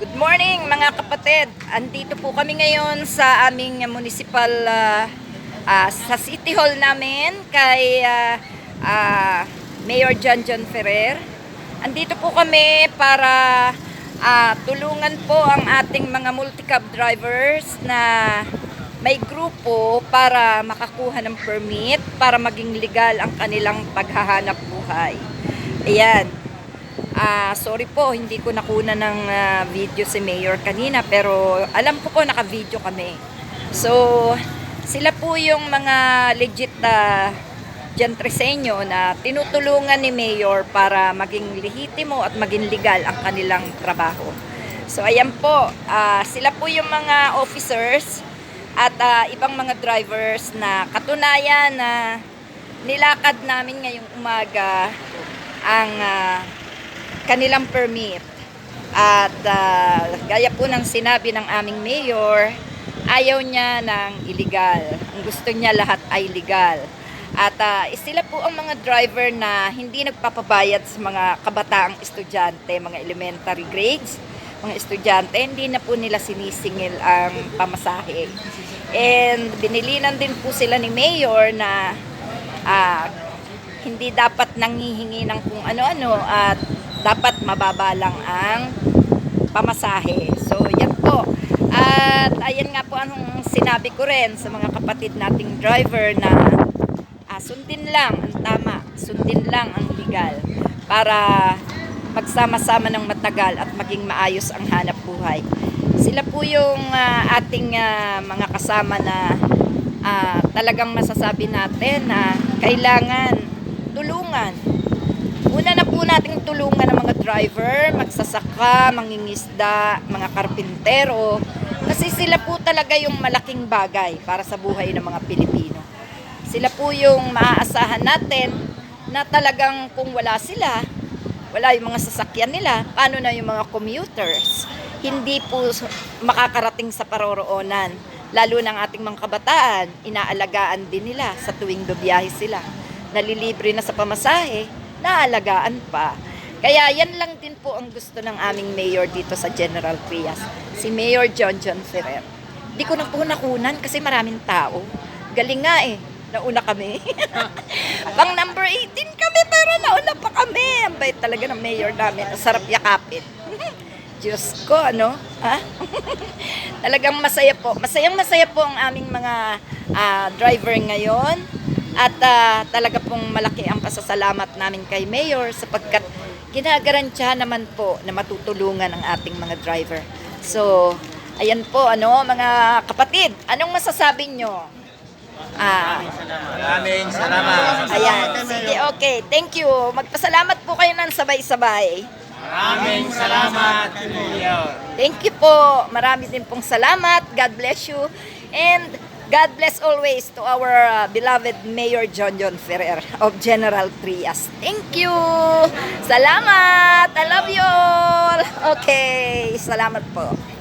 Good morning mga kapatid. Andito po kami ngayon sa aming municipal ah, ah, sa City Hall namin kay ah, ah, Mayor John John Ferrer. Andito po kami para ah, tulungan po ang ating mga multi-cab drivers na may grupo para makakuha ng permit para maging legal ang kanilang paghahanap buhay. Ayan. Ah, sorry po, hindi ko nakuna ng ah, video si Mayor kanina pero alam ko po naka-video kami. So, sila po yung mga legit na gentreseño na tinutulungan ni Mayor para maging lehitimo at maging legal ang kanilang trabaho. So, ayan po, ah, sila po yung mga officers at ah, ibang mga drivers na katunayan na nilakad namin ngayong umaga ang ah, kanilang permit. At ah, gaya po ng sinabi ng aming mayor, ayaw niya ng illegal. Ang gusto niya lahat ay legal. At ah, sila po ang mga driver na hindi nagpapabayad sa mga kabataang estudyante, mga elementary grades, mga estudyante, hindi na po nila sinisingil ang pamasahe. And binilinan din po sila ni Mayor na ah, hindi dapat nangihingi ng kung ano-ano at dapat mababa lang ang pamasahe. So, yan po. At ayan nga po ang sinabi ko rin sa mga kapatid nating driver na ah, sundin lang ang tama, sundin lang ang legal para magsama-sama ng matagal at maging maayos ang hanap buhay. Sila po yung ah, ating ah, mga kasama na ah, talagang masasabi natin na kailangan tulungan. Po nating tulungan ang mga driver, magsasaka, mangingisda, mga karpintero. Kasi sila po talaga yung malaking bagay para sa buhay ng mga Pilipino. Sila po yung maaasahan natin na talagang kung wala sila, wala yung mga sasakyan nila, paano na yung mga commuters? Hindi po makakarating sa paroroonan. Lalo ng ating mga kabataan, inaalagaan din nila sa tuwing biyahe sila. Nalilibre na sa pamasahe, naalagaan pa. Kaya yan lang din po ang gusto ng aming mayor dito sa General Trias, si Mayor John John Ferrer. Di ko na po nakunan kasi maraming tao. Galing nga eh, nauna kami. Pang number 18 kami pero nauna pa kami. Ang bait talaga ng mayor namin. Ang sarap yakapin. Diyos ko, ano? Ha? Talagang masaya po. Masayang masaya po ang aming mga ah, driver ngayon. At ah, talaga pong malaki ang pasasalamat namin kay Mayor sapagkat ginagarantiya naman po na matutulungan ang ating mga driver. So, ayan po, ano, mga kapatid, anong masasabi nyo? Ah, Maraming salamat. ayan, sige, okay, thank you. Magpasalamat po kayo ng sabay-sabay. Maraming salamat, Mayor. Thank you po. Marami din pong salamat. God bless you. And God bless always to our uh, beloved Mayor John John Ferrer of General Trias. Thank you. Salamat. I love you all. Okay. Salamat po.